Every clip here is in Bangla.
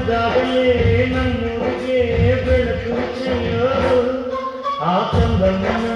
ಚಂದವೇ ನನ್ನೂರಿಗೆ ಬೆಳಕು ಚೆಲ್ಲೋ ಆ ಚಂದವನ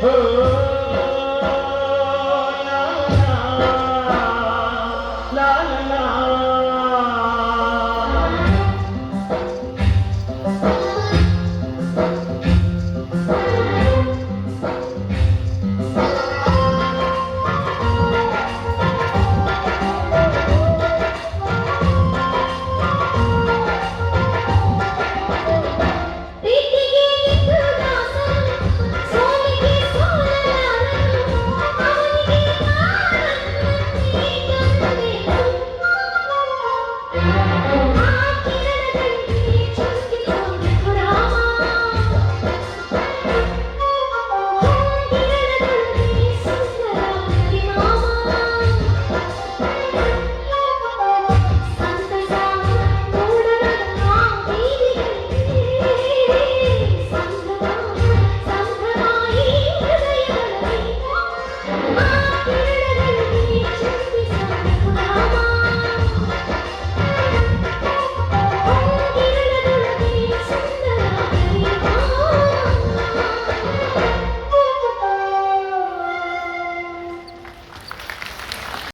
la la la